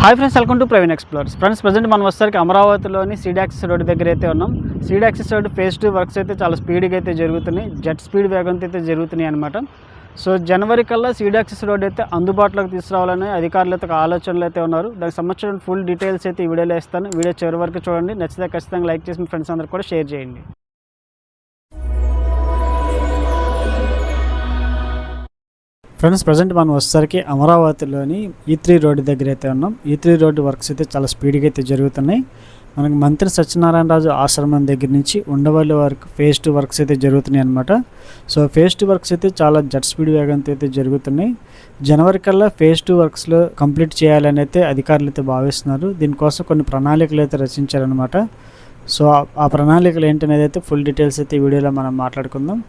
Hi friends welcome to Praveen explores. Friends present మనం వచ్చేసరికి అమరావతిలోని సీడాక్సిస్ రోడ్ దగ్గర అయితే ఉన్నాం. Seed access road phase two works అయితే చాలా స్పీడ్గా అయితే జరుగుతున్నాయి. జెట్ స్పీడ్ వేగంతో అయితే జరుగుతున్నాయి అనమాట సో జనవరి కల్లా సీడాక్సిస్ రోడ్ అయితే అందుబాటులోకి తీసుకురావాలని అధికారులు అయితే ఒక ఆలోచనలు అయితే ఉన్నారు. దానికి సంబంధించిన ఫుల్ డీటెయిల్స్ అయితే ఈ వీడియోలో ఇస్తాను. వీడియో చివరి వరకు చూడండి. నచ్చితే ఖచ్చితంగా లైక్ చేసి మీ ఫ్రెండ్స్ అందరూ కూడా షేర్ చేయండి. ఫ్రెండ్స్ ప్రజెంట్ మనం వచ్చేసరికి అమరావతిలోని ఈ త్రీ రోడ్డు దగ్గర అయితే ఉన్నాం. ఈ త్రీ రోడ్డు వర్క్స్ అయితే చాలా స్పీడ్గా అయితే జరుగుతున్నాయి. మనకి మంత్రి సత్యనారాయణ రాజు ఆశ్రమం దగ్గర నుంచి ఉండవల్లి వరకు ఫేస్ టూ వర్క్స్ అయితే జరుగుతున్నాయి అనమాట సో ఫేస్ టూ వర్క్స్ అయితే చాలా జట్ స్పీడ్ వేగంతో అయితే జరుగుతున్నాయి. జనవరి కల్లా ఫేస్ టూ వర్క్స్లో కంప్లీట్ చేయాలని అయితే అధికారులు అయితే భావిస్తున్నారు. దీనికోసం కొన్ని ప్రణాళికలు అయితే రచించారనమాట సో ఆ- ఆ ప్రణాళికలు ఏంటనేది అయితే ఫుల్ డీటెయిల్స్ అయితే ఈ వీడియోలో మనం మాట్లాడుకుందాం.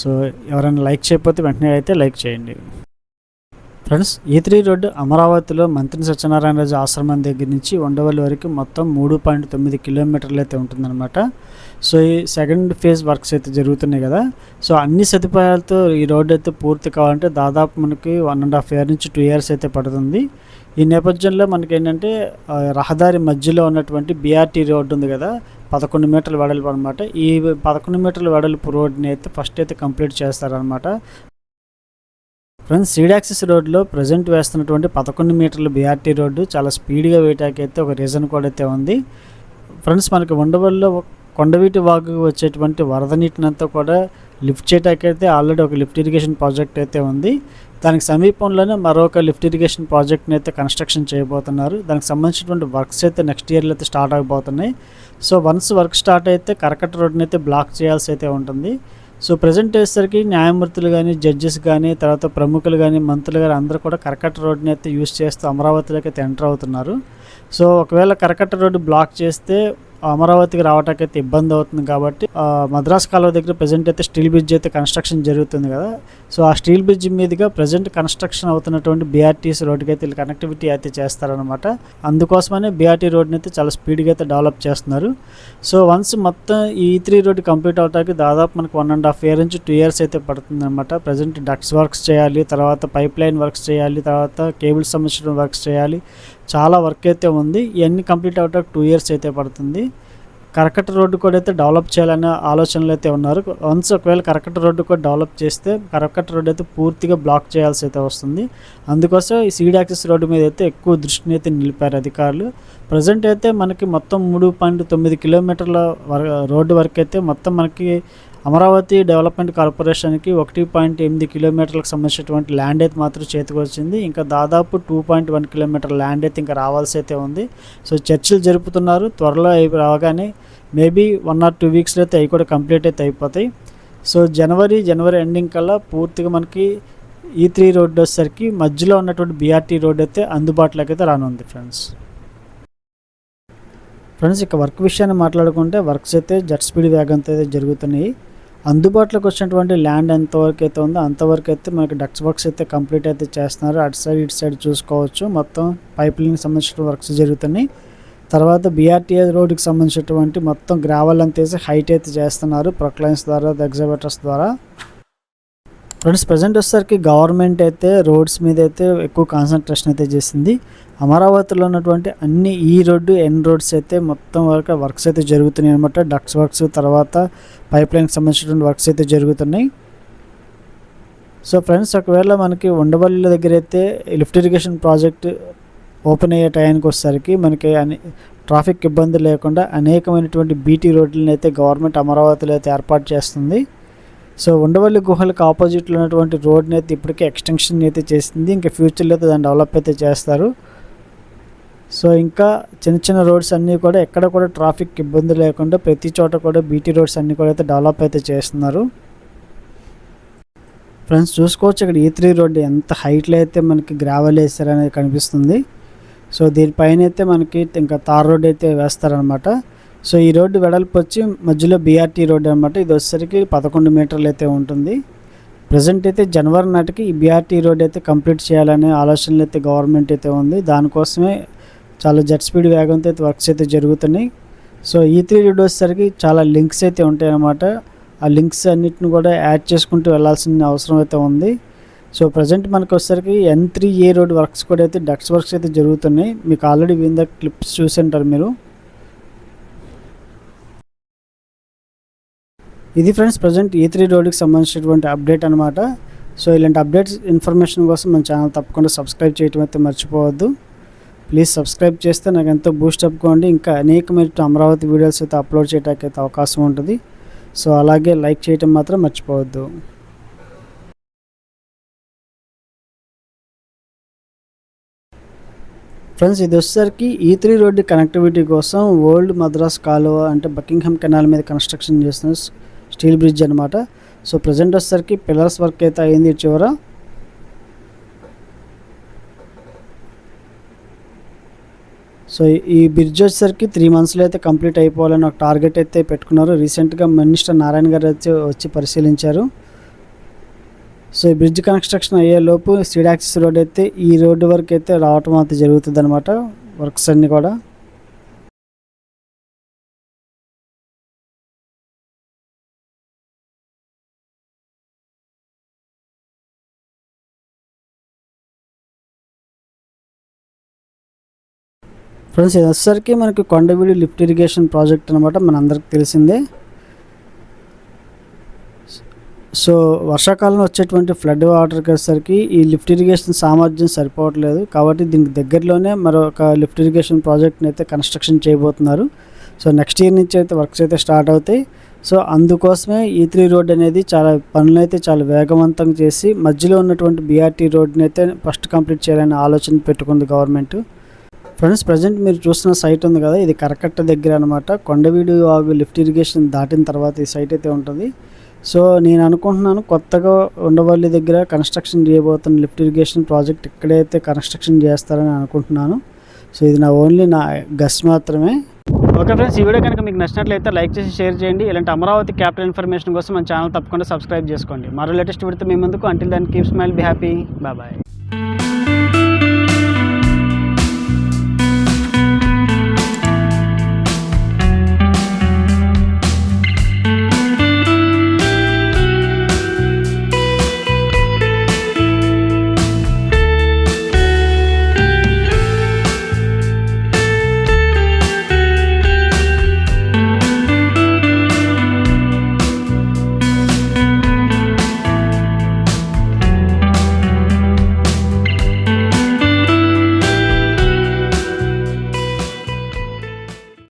సో ఎవరైనా లైక్ చేయకపోతే వెంటనే అయితే లైక్ చేయండి. Friends e E three road అమరావతిలో మంత్రి సత్యనారాయణ రాజు ఆశ్రమం దగ్గర నుంచి ఉండవల్లి వరకు మొత్తం మూడు పాయింట్ తొమ్మిది కిలోమీటర్లు అయితే ఉంటుందన్నమాట. సో ఈ సెకండ్ ఫేజ్ వర్క్స్ అయితే జరుగుతున్నాయి కదా. సో అన్ని సదుపాయాలతో ఈ రోడ్డు అయితే పూర్తి కావాలంటే దాదాపు మనకి వన్ అండ్ హాఫ్ ఇయర్ నుంచి టూ ఇయర్స్ అయితే పడుతుంది. ఈ నేపథ్యంలో మనకి ఏంటంటే రహదారి మధ్యలో ఉన్నటువంటి బీఆర్టీ రోడ్డు ఉంది కదా పదకొండు మీటర్ల వెడల్పు అనమాట ఈ పదకొండు మీటర్ల వెడల్పు రోడ్ని అయితే ఫస్ట్ అయితే కంప్లీట్ చేస్తారనమాట ఫ్రెండ్స్ సీడాక్సిస్ రోడ్లో ప్రజెంట్ వేస్తున్నటువంటి పదకొండు మీటర్ల బీఆర్టీ రోడ్డు చాలా స్పీడ్గా వేయటానికి అయితే ఒక రీజన్ కూడా అయితే ఉంది. ఫ్రెండ్స్ మనకి ఉండవల్లో కొండవీటి వాగు వచ్చేటువంటి వరద నీటినంతా కూడా లిఫ్ట్ చేయటానికైతే అయితే ఆల్రెడీ ఒక లిఫ్ట్ ఇరిగేషన్ ప్రాజెక్ట్ అయితే ఉంది. దానికి సమీపంలోనే మరొక లిఫ్ట్ ఇరిగేషన్ ప్రాజెక్ట్ని అయితే కన్స్ట్రక్షన్ చేయబోతున్నారు. దానికి సంబంధించినటువంటి వర్క్స్ అయితే నెక్స్ట్ ఇయర్లో అయితే స్టార్ట్ అయిపోతున్నాయి సో వన్స్ వర్క్ స్టార్ట్ అయితే కరకట్ట రోడ్ని అయితే బ్లాక్ చేయాల్సి అయితే ఉంటుంది. సో ప్రజెంట్ వచ్చేసరికి న్యాయమూర్తులు కానీ జడ్జెస్ కానీ తర్వాత ప్రముఖులు కానీ మంత్రులు కానీ అందరూ కూడా కరకట్ట రోడ్ని అయితే యూజ్ చేస్తూ అమరావతిలోకి అయితే ఎంటర్ అవుతున్నారు. సో ఒకవేళ కరకట్ట రోడ్డు బ్లాక్ చేస్తే అమరావతికి రావడానికి అయితే ఇబ్బంది అవుతుంది కాబట్టి మద్రాస్ కాలువ దగ్గర ప్రజెంట్ అయితే స్టీల్ బ్రిడ్జ్ అయితే కన్స్ట్రక్షన్ జరుగుతుంది కదా. సో ఆ స్టీల్ బ్రిడ్జ్ మీదుగా ప్రజెంట్ కన్స్ట్రక్షన్ అవుతున్నటువంటి బీఆర్టీసీ రోడ్డుకి అయితే కనెక్టివిటీ అయితే చేస్తారనమాట అందుకోసమనే బీఆర్టీ రోడ్ని అయితే చాలా స్పీడ్గా అయితే డెవలప్ చేస్తున్నారు. సో వన్స్ మొత్తం ఈ e త్రీ రోడ్డు కంప్లీట్ అవడానికి దాదాపు మనకు వన్ అండ్ హాఫ్ ఇయర్ నుంచి టూ ఇయర్స్ అయితే పడుతుంది అనమాట ప్రజెంట్ డక్స్ వర్క్స్ చేయాలి తర్వాత పైప్ లైన్ వర్క్స్ చేయాలి తర్వాత కేబుల్స్ సంబంధించిన వర్క్స్ చేయాలి చాలా వర్క్ అయితే ఉంది. ఇవన్నీ కంప్లీట్ అవటానికి టూ ఇయర్స్ అయితే పడుతుంది. కరకట్ట రోడ్డు కూడా అయితే డెవలప్ చేయాలనే ఆలోచనలు అయితే ఉన్నారు. వన్స్ ఒకవేళ కరకట్ట రోడ్డు కూడా డెవలప్ చేస్తే కరకట్ట రోడ్డు అయితే పూర్తిగా బ్లాక్ చేయాల్సి అయితే వస్తుంది. అందుకోసం ఈ సీడ్ యాక్సెస్ రోడ్డు మీద అయితే ఎక్కువ దృష్టిని అయితే నిలిపారు అధికారులు. ప్రజెంట్ అయితే మనకి మొత్తం మూడు పాయింట్ తొమ్మిది కిలోమీటర్ల వర రోడ్డు వరకు అయితే మొత్తం మనకి అమరావతి డెవలప్మెంట్ కార్పొరేషన్కి ఒకటి పాయింట్ ఎనిమిది కిలోమీటర్లకు సంబంధించినటువంటి ల్యాండ్ అయితే మాత్రం చేతికి వచ్చింది. ఇంకా దాదాపు two point one kilometer land అయితే ఇంకా రావాల్సి అయితే ఉంది. సో చర్చలు జరుపుతున్నారు. త్వరలో అవి రాగానే మేబీ వన్ ఆర్ టూ వీక్స్లో అయితే అవి కూడా కంప్లీట్ అయితే అయిపోతాయి. సో జనవరి జనవరి ఎండింగ్ కల్లా పూర్తిగా మనకి ఈ త్రీ రోడ్డు వచ్చేసరికి మధ్యలో ఉన్నటువంటి బీఆర్టీ రోడ్ అయితే అందుబాటులోకి అయితే రానుంది ఫ్రెండ్స్. ఫ్రెండ్స్ ఇక వర్క్ విషయాన్ని మాట్లాడుకుంటే వర్క్స్ అయితే జట్ స్పీడ్ వేగంతో అయితే జరుగుతున్నాయి. అందుబాటులోకి వచ్చినటువంటి ల్యాండ్ ఎంతవరకు అయితే ఉందో అంతవరకు అయితే మనకి డక్స్ వర్క్స్ అయితే కంప్లీట్ అయితే చేస్తున్నారు. అటు సైడ్ ఇటు సైడ్ చూసుకోవచ్చు. మొత్తం పైప్ లైన్ సంబంధించిన వర్క్స్ జరుగుతున్నాయి. తర్వాత బీఆర్టీఏ రోడ్డుకి సంబంధించినటువంటి మొత్తం గ్రావెల్ అంతా వేసి హైట్ అయితే చేస్తున్నారు. ప్రొక్లైన్స్ ద్వారా ఎగ్జాబిటర్స్ ద్వారా. ఫ్రెండ్స్ ప్రజెంట్ వచ్చేసరికి గవర్నమెంట్ అయితే రోడ్స్ మీద అయితే ఎక్కువ కాన్సన్ట్రేషన్ అయితే చేసింది. అమరావతిలో ఉన్నటువంటి అన్ని ఈ రోడ్డు ఎన్ రోడ్స్ అయితే మొత్తం వరకు వర్క్స్ అయితే జరుగుతున్నాయి అనమాట డక్స్ వర్క్స్ తర్వాత పైప్ లైన్కి సంబంధించినటువంటి వర్క్స్ అయితే జరుగుతున్నాయి. సో ఫ్రెండ్స్ ఒకవేళ మనకి ఉండవల్లి దగ్గర అయితే లిఫ్ట్ ఇరిగేషన్ ప్రాజెక్ట్ ఓపెన్ అయ్యే టైంకి వచ్చేసరికి మనకి అని ట్రాఫిక్ ఇబ్బంది లేకుండా అనేకమైనటువంటి బీటీ రోడ్లను అయితే గవర్నమెంట్ అమరావతిలో అయితే ఏర్పాటు చేస్తుంది. సో ఉండవల్లి గుహలకు ఆపోజిట్లో ఉన్నటువంటి రోడ్ని అయితే ఇప్పటికే ఎక్స్టెన్షన్ అయితే చేసింది. ఇంకా ఫ్యూచర్లో అయితే దాన్ని డెవలప్ అయితే చేస్తారు. సో ఇంకా చిన్న చిన్న రోడ్స్ అన్నీ కూడా ఎక్కడ కూడా ట్రాఫిక్ ఇబ్బంది లేకుండా ప్రతి చోట కూడా బీటీ రోడ్స్ అన్నీ కూడా అయితే డెవలప్ అయితే చేస్తున్నారు. ఫ్రెండ్స్ చూసుకోవచ్చు ఇక్కడ e ఈ త్రీ రోడ్డు ఎంత హైట్లో అయితే మనకి గ్రావెల్ వేస్తారనేది కనిపిస్తుంది. సో దీనిపైన అయితే మనకి ఇంకా తార్ రోడ్ అయితే వేస్తారనమాట సో ఈ రోడ్డు వెడల్పు వచ్చి మధ్యలో బీఆర్టీ రోడ్డు అనమాట ఇది వచ్చేసరికి పదకొండు మీటర్లు అయితే ఉంటుంది. ప్రజెంట్ అయితే జనవరి నాటికి ఈ బీఆర్టీ రోడ్ అయితే కంప్లీట్ చేయాలనే ఆలోచనలు అయితే గవర్నమెంట్ అయితే ఉంది. దానికోసమే చాలా జెట్ స్పీడ్ వేగంతో అయితే వర్క్స్ అయితే జరుగుతున్నాయి. సో ఈ త్రీ రోడ్ వచ్చేసరికి చాలా లింక్స్ అయితే ఉంటాయి అన్నమాట ఆ లింక్స్ అన్నిటిని కూడా యాడ్ చేసుకుంటూ వెళ్ళాల్సిన అవసరం అయితే ఉంది. సో ప్రజెంట్ మనకు వచ్చేసరికి N three A road works కూడా అయితే డక్స్ వర్క్స్ అయితే జరుగుతున్నాయి. మీకు ఆల్రెడీ వింద క్లిప్స్ చూసింటారు మీరు. ఇది ఫ్రెండ్స్ ప్రజెంట్ ఈ త్రీ రోడ్కి సంబంధించినటువంటి అప్డేట్ అనమాట సో ఇలాంటి అప్డేట్స్ ఇన్ఫర్మేషన్ కోసం మన ఛానల్ తప్పకుండా సబ్స్క్రైబ్ చేయటం అయితే మర్చిపోవద్దు. ప్లీజ్ సబ్స్క్రైబ్ చేస్తే నాకు ఎంతో బూస్ట్ అప్కోండి ఇంకా అనేకమైన అమరావతి వీడియోస్ అయితే అప్లోడ్ చేయడానికి అయితే అవకాశం ఉంటుంది. సో అలాగే లైక్ చేయటం మాత్రం మర్చిపోవద్దు. ఫ్రెండ్స్ ఇది వచ్చేసరికి ఈ త్రీ రోడ్డు కనెక్టివిటీ కోసం ఓల్డ్ మద్రాస్ కాలువ అంటే బకింగ్హామ్ కెనాల్ మీద కన్స్ట్రక్షన్ చేస్తున్న స్టీల్ బ్రిడ్జ్ అనమాట సో ప్రజెంట్ వచ్చేసరికి పిల్లర్స్ వర్క్ అయితే అయింది చివర. సో ఈ బ్రిడ్జ్ వచ్చేసరికి త్రీ మంత్స్లో అయితే కంప్లీట్ అయిపోవాలని ఒక టార్గెట్ అయితే పెట్టుకున్నారు. రీసెంట్గా మినిస్టర్ నారాయణ గారు అయితే వచ్చి పరిశీలించారు. సో ఈ బ్రిడ్జ్ కన్స్ట్రక్షన్ అయ్యేలోపు స్ట్రీట్ యాక్సిస్ రోడ్ అయితే ఈ రోడ్డు వరకు అయితే రావటం అయితే జరుగుతుంది అనమాట వర్క్స్ అన్నీ కూడా. ఫ్రెండ్స్ ఇది వచ్చేసరికి మనకి కొండవీడి లిఫ్ట్ ఇరిగేషన్ ప్రాజెక్ట్ అనమాట మనందరికి తెలిసిందే. సో వర్షాకాలంలో వచ్చేటువంటి ఫ్లడ్ వాటర్కి వచ్చేసరికి ఈ లిఫ్ట్ ఇరిగేషన్ సామర్థ్యం సరిపోవట్లేదు. కాబట్టి దీనికి దగ్గరలోనే మరొక లిఫ్ట్ ఇరిగేషన్ ప్రాజెక్ట్ని అయితే కన్స్ట్రక్షన్ చేయబోతున్నారు. సో నెక్స్ట్ ఇయర్ నుంచి అయితే వర్క్స్ అయితే స్టార్ట్ అవుతాయి. సో అందుకోసమే ఈ త్రీ రోడ్ అనేది చాలా పనులు అయితే చాలా వేగవంతంగా చేసి మధ్యలో ఉన్నటువంటి బీఆర్టీ రోడ్ని అయితే ఫస్ట్ కంప్లీట్ చేయాలని ఆలోచన పెట్టుకుంది గవర్నమెంట్. ఫ్రెండ్స్ ప్రజెంట్ మీరు చూస్తున్న సైట్ ఉంది కదా ఇది కరకట్ట దగ్గర అనమాట కొండవీడు వాగు లిఫ్ట్ ఇరిగేషన్ దాటిన తర్వాత ఈ సైట్ అయితే ఉంటుంది. సో నేను అనుకుంటున్నాను కొత్తగా ఉండవల్లి దగ్గర కన్స్ట్రక్షన్ చేయబోతున్న లిఫ్ట్ ఇరిగేషన్ ప్రాజెక్ట్ ఇక్కడైతే కన్స్ట్రక్షన్ చేస్తారని అనుకుంటున్నాను. సో ఇది నా ఓన్లీ నా గస్ మాత్రమే. ఓకే ఫ్రెండ్స్ ఈ వీడియో కనుక మీకు నచ్చినట్లయితే లైక్ చేసి షేర్ చేయండి. ఇలాంటి అమరావతి క్యాపిటల్ ఇన్ఫర్మేషన్ కోసం మన ఛానల్ తప్పకుండా సబ్స్క్రైబ్ చేసుకోండి. మరో లేటెస్ట్ విడితే మీ ముందుకు. అంటిల్ దాన్ని keep smile be happy bye bye